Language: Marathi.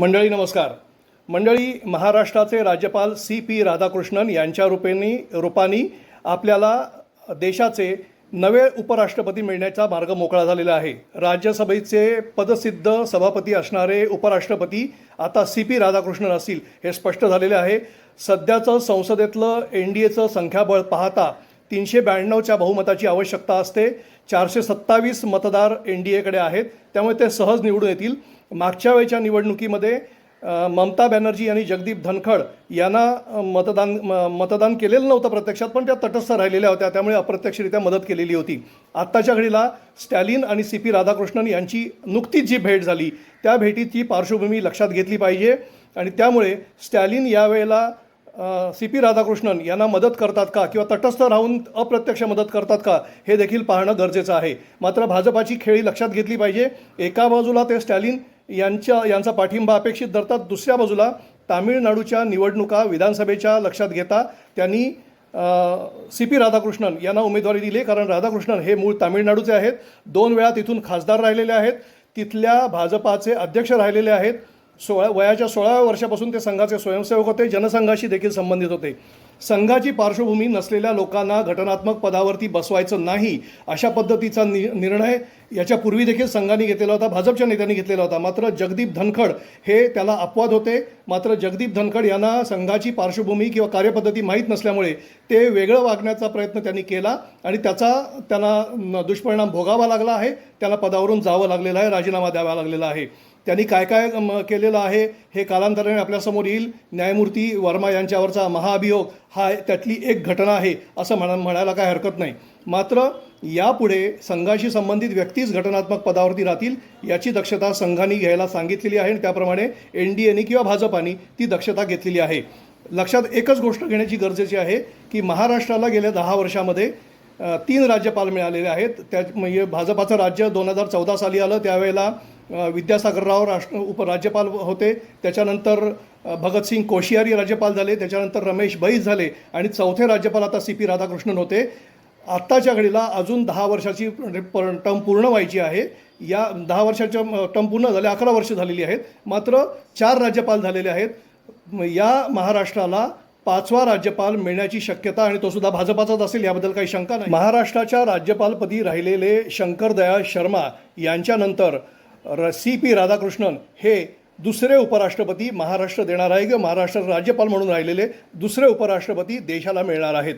मंडळी नमस्कार. मंडळी महाराष्ट्राचे राज्यपाल सी पी राधाकृष्णन यांच्या रूपेनी रूपानी आपल्याला देशाचे नवे उपराष्ट्रपती मिळण्याचा मार्ग मोकळा झालेला आहे. राज्यसभेचे पदसिद्ध सभापती असणारे उपराष्ट्रपती आता सी पी राधाकृष्णन असतील हे स्पष्ट झालेले आहे. सध्याचं संसदेतलं एन डी एचं संख्याबळ पाहता तीनशे ब्याण्णवच्या बहुमताची आवश्यकता असते. चारशे सत्तावीस मतदार एन डी एकडे आहेत. त्यामुळे ते सहज निवडून येतील. मागच्या वेळच्या निवडणुकीमध्ये ममता बॅनर्जी आणि जगदीप धनखड यांना मतदान म- मतदान केलेलं नव्हतं प्रत्यक्षात पण त्या तटस्थ राहिलेल्या होत्या. त्यामुळे अप्रत्यक्षरित्या मदत केलेली होती. आत्ताच्या घडीला स्टॅलिन आणि सी पी राधाकृष्णन यांची नुकतीच जी भेट झाली त्या भेटीची पार्श्वभूमी लक्षात घेतली पाहिजे. आणि त्यामुळे स्टॅलिन यावेळेला सी पी राधाकृष्णन यांना मदत करतात का? किंवा तटस्थ राहून अप्रत्यक्ष मदत करतात का? हे देखील पाहणं गरजेचं आहे. मात्र भाजपाची खेळी लक्षात घेतली पाहिजे. एका बाजूला ते स्टॅलिन यांच्या यांचा पाठिंबा अपेक्षित धरतात. दुसऱ्या बाजूला तामिळनाडूच्या निवडणुका विधानसभेच्या लक्षात घेता त्यांनी सी पी राधाकृष्णन यांना उमेदवारी दिली कारण राधाकृष्णन हे मूळ तामिळनाडूचे आहेत. दोन वेळा तिथून खासदार राहिलेले आहेत. तिथल्या भाजपाचे अध्यक्ष राहिलेले आहेत. सोळा वयाच्या सोळाव्या वर्षापासून ते संघाचे स्वयंसेवक होते जनसंघाशी देखील संबंधित होते. संघाची पार्श्वभूमी नसलेल्या लोकांना घटनात्मक पदावरती बसवायचं नाही अशा पद्धतीचा नि निर्णय याच्यापूर्वी देखील संघाने घेतलेला होता भाजपच्या नेत्यांनी घेतलेला होता. मात्र जगदीप धनखड हे त्याला अपवाद होते. मात्र जगदीप धनखड यांना संघाची पार्श्वभूमी किंवा कार्यपद्धती माहीत नसल्यामुळे ते वेगळं वागण्याचा प्रयत्न त्यांनी केला आणि त्याचा त्यांना दुष्परिणाम भोगावा लागला आहे. त्याला पदावरून जावं लागलेलं आहे राजीनामा द्यावा लागलेला आहे. त्यांनी काय काय म, केलेलं आहे हे कालांतराने आपल्यासमोर येईल. न्यायमूर्ती वर्मा यांच्यावरचा महाअभियोग हा त्यातली एक घटना आहे असं म्हणा म्हणायला काय हरकत नाही. मात्र यापुढे संघाशी संबंधित व्यक्तीच घटनात्मक पदावरती राहतील याची दक्षता संघाने घ्यायला सांगितलेली आहे आणि त्याप्रमाणे एन डी एने किंवा भाजपाने ती दक्षता घेतलेली आहे. लक्षात एकच गोष्ट घेण्याची गरजेची आहे की महाराष्ट्राला गेल्या दहा वर्षामध्ये तीन राज्यपाल मिळालेले आहेत. त्या म्हणजे भाजपाचं राज्य दोन हजार चौदा साली आलं त्यावेळेला विद्यासागरराव राष्ट्र उपराज्यपाल होते. त्याच्यानंतर भगतसिंग कोश्यारी राज्यपाल झाले. त्याच्यानंतर रमेश बैस झाले. आणि चौथे राज्यपाल आता सी पी राधाकृष्णन होते. आत्ताच्या घडीला अजून दहा वर्षाची टर्म पूर्ण व्हायची आहे. या दहा वर्षाच्या टर्म पूर्ण झाले अकरा वर्ष झालेली आहेत. मात्र चार राज्यपाल झालेले आहेत. या महाराष्ट्राला पाचवा राज्यपाल मिळण्याची शक्यता आणि तो सुद्धा भाजपाचाच असेल याबद्दल काही शंका नाही. महाराष्ट्राच्या राज्यपालपदी राहिलेले शंकरदयाळ शर्मा यांच्यानंतर र सी पी राधाकृष्णन हे दुसरे उपराष्ट्रपती महाराष्ट्र देणार आहे किंवा महाराष्ट्र राज्यपाल म्हणून राहिलेले दुसरे उपराष्ट्रपती देशाला मिळणार आहेत.